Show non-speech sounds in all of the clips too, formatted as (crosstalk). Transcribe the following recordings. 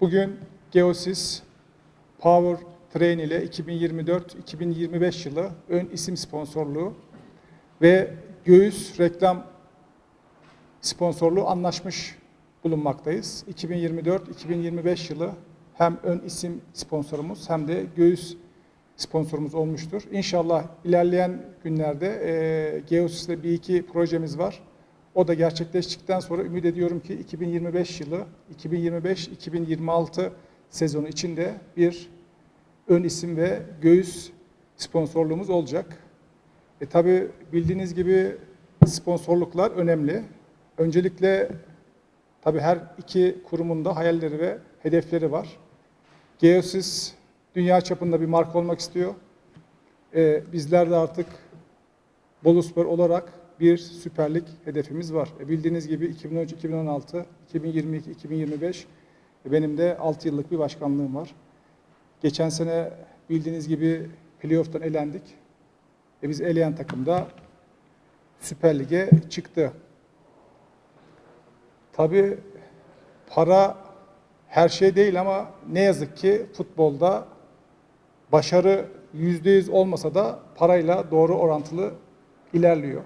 Bugün Geosis Power Train ile 2024-2025 yılı ön isim sponsorluğu ve göğüs reklam sponsorluğu anlaşmış bulunmaktayız. 2024-2025 yılı hem ön isim sponsorumuz hem de göğüs sponsorumuz olmuştur. İnşallah ilerleyen günlerde e, Geosis'le bir iki projemiz var. O da gerçekleştikten sonra ümit ediyorum ki 2025 yılı, 2025-2026 sezonu içinde bir ön isim ve göğüs sponsorluğumuz olacak. E tabi bildiğiniz gibi sponsorluklar önemli. Öncelikle tabi her iki kurumun da hayalleri ve hedefleri var. Geosis dünya çapında bir marka olmak istiyor. E, bizler de artık Boluspor olarak bir süperlik hedefimiz var. E, bildiğiniz gibi 2013, 2016, 2022, 2025 e, benim de 6 yıllık bir başkanlığım var. Geçen sene bildiğiniz gibi playoff'tan elendik. E, biz eleyen takımda Süper Lig'e çıktı. Tabii para her şey değil ama ne yazık ki futbolda başarı yüzde yüz olmasa da parayla doğru orantılı ilerliyor.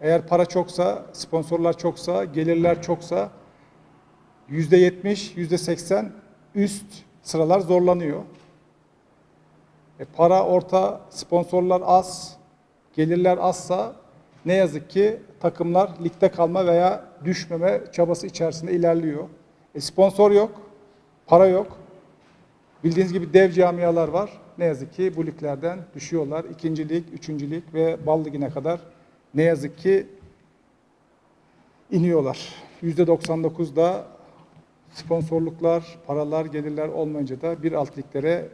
Eğer para çoksa, sponsorlar çoksa, gelirler çoksa yüzde yetmiş, yüzde seksen üst sıralar zorlanıyor. E, para orta, sponsorlar az, gelirler azsa ne yazık ki takımlar ligde kalma veya düşmeme çabası içerisinde ilerliyor. E, sponsor yok, para yok. Bildiğiniz gibi dev camialar var. Ne yazık ki bu liglerden düşüyorlar. İkinci lig, üçüncü lig ve bal ligine kadar ne yazık ki iniyorlar. Yüzde 99'da sponsorluklar, paralar, gelirler olmayınca da bir alt liglere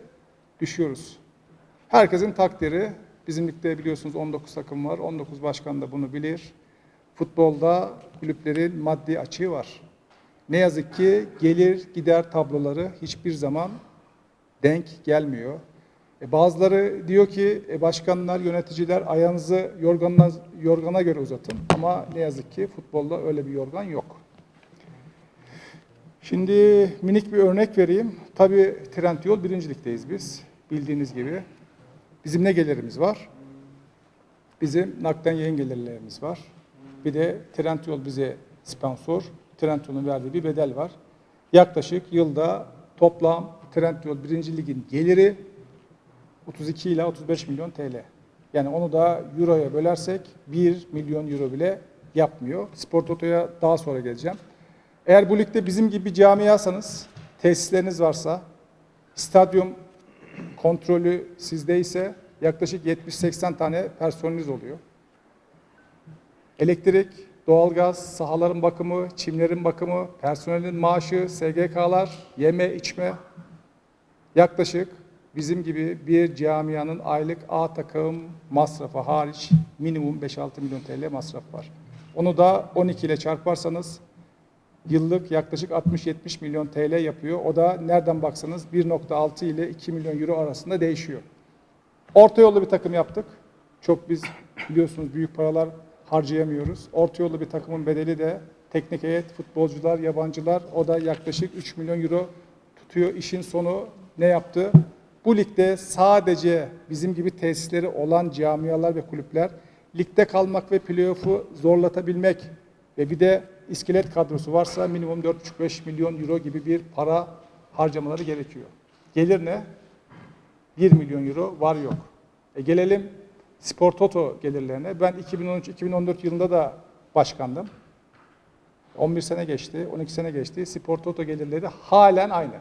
düşüyoruz. Herkesin takdiri, bizim ligde biliyorsunuz 19 takım var, 19 başkan da bunu bilir. Futbolda kulüplerin maddi açığı var. Ne yazık ki gelir gider tabloları hiçbir zaman denk gelmiyor. E bazıları diyor ki e başkanlar, yöneticiler ayağınızı yorganına, yorgana göre uzatın. Ama ne yazık ki futbolda öyle bir yorgan yok. Şimdi minik bir örnek vereyim. Tabii Trendyol birincilikteyiz biz. Bildiğiniz gibi. Bizim ne gelirimiz var? Bizim nakden yayın gelirlerimiz var. Bir de Trendyol bize sponsor. Trendyol'un verdiği bir bedel var. Yaklaşık yılda toplam Trendyol birinci ligin geliri 32 ila 35 milyon TL. Yani onu da euroya bölersek 1 milyon euro bile yapmıyor. Spor Toto'ya daha sonra geleceğim. Eğer bu ligde bizim gibi camiasanız, tesisleriniz varsa, stadyum kontrolü sizdeyse yaklaşık 70-80 tane personeliniz oluyor. Elektrik, doğalgaz, sahaların bakımı, çimlerin bakımı, personelin maaşı, SGK'lar, yeme, içme yaklaşık bizim gibi bir camianın aylık A takım masrafı hariç minimum 5-6 milyon TL masraf var. Onu da 12 ile çarparsanız yıllık yaklaşık 60-70 milyon TL yapıyor. O da nereden baksanız 1.6 ile 2 milyon euro arasında değişiyor. Orta yollu bir takım yaptık. Çok biz biliyorsunuz büyük paralar harcayamıyoruz. Orta yollu bir takımın bedeli de teknik heyet, futbolcular, yabancılar o da yaklaşık 3 milyon euro tutuyor. İşin sonu ne yaptı? Bu ligde sadece bizim gibi tesisleri olan camialar ve kulüpler ligde kalmak ve playoff'u zorlatabilmek ve bir de iskelet kadrosu varsa minimum 4,5-5 milyon euro gibi bir para harcamaları gerekiyor. Gelir ne? 1 milyon euro var yok. E gelelim Spor Toto gelirlerine. Ben 2013-2014 yılında da başkandım. 11 sene geçti, 12 sene geçti. Spor Toto gelirleri halen aynı.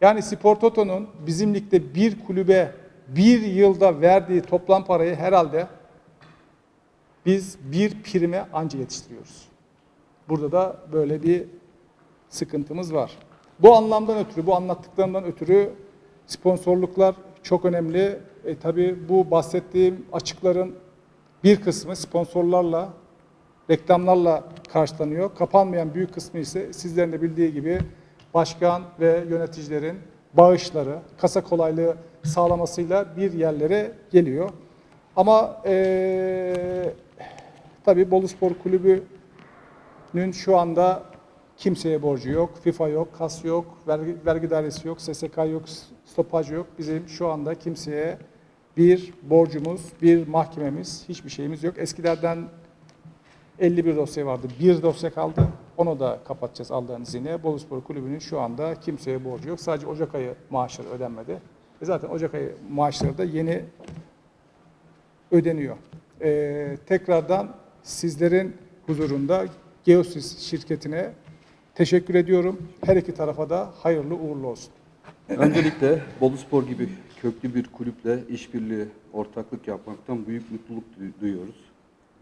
Yani Spor Toto'nun bizim ligde bir kulübe bir yılda verdiği toplam parayı herhalde biz bir prime anca yetiştiriyoruz. Burada da böyle bir sıkıntımız var. Bu anlamdan ötürü, bu anlattıklarımdan ötürü sponsorluklar çok önemli. E, tabii bu bahsettiğim açıkların bir kısmı sponsorlarla, reklamlarla karşılanıyor. Kapanmayan büyük kısmı ise sizlerin de bildiği gibi başkan ve yöneticilerin bağışları, kasa kolaylığı sağlamasıyla bir yerlere geliyor. Ama e, tabii Bolu Spor Kulübü'nün şu anda Kimseye borcu yok, FIFA yok, KAS yok, vergi, vergi dairesi yok, SSK yok, stopaj yok. Bizim şu anda kimseye bir borcumuz, bir mahkememiz, hiçbir şeyimiz yok. Eskilerden 51 dosya vardı. Bir dosya kaldı. Onu da kapatacağız Allah'ın izniyle. Boluspor Kulübü'nün şu anda kimseye borcu yok. Sadece Ocak ayı maaşları ödenmedi. E zaten Ocak ayı maaşları da yeni ödeniyor. Ee, tekrardan sizlerin huzurunda Geosis şirketine teşekkür ediyorum. Her iki tarafa da hayırlı uğurlu olsun. Öncelikle Boluspor gibi köklü bir kulüple işbirliği, ortaklık yapmaktan büyük mutluluk duy- duyuyoruz.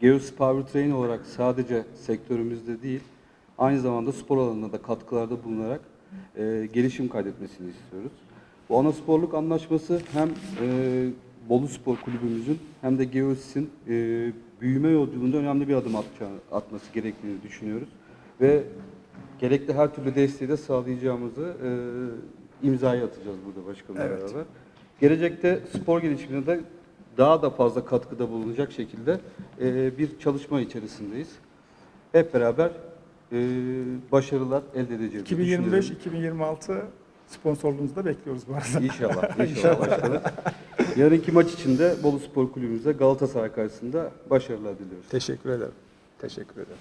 Geos Powertrain olarak sadece sektörümüzde değil, aynı zamanda spor alanında da katkılarda bulunarak e, gelişim kaydetmesini istiyoruz. Bu ana sporluk anlaşması hem e, Bolu Spor Kulübümüzün hem de Geosis'in e, büyüme yolculuğunda önemli bir adım atacağı, atması gerektiğini düşünüyoruz. Ve gerekli her türlü desteği de sağlayacağımızı e, imzayı atacağız burada başkanımla Evet. beraber. Gelecekte spor gelişimine de daha da fazla katkıda bulunacak şekilde e, bir çalışma içerisindeyiz. Hep beraber e, başarılar elde edeceğiz. 2025-2026 sponsorluğumuzu da bekliyoruz bu arada. İnşallah, (laughs) inşallah başkanım. Yarınki maç içinde Bolu Spor Kulübümüze Galatasaray karşısında başarılar diliyoruz. Teşekkür ederim. Teşekkür ederim.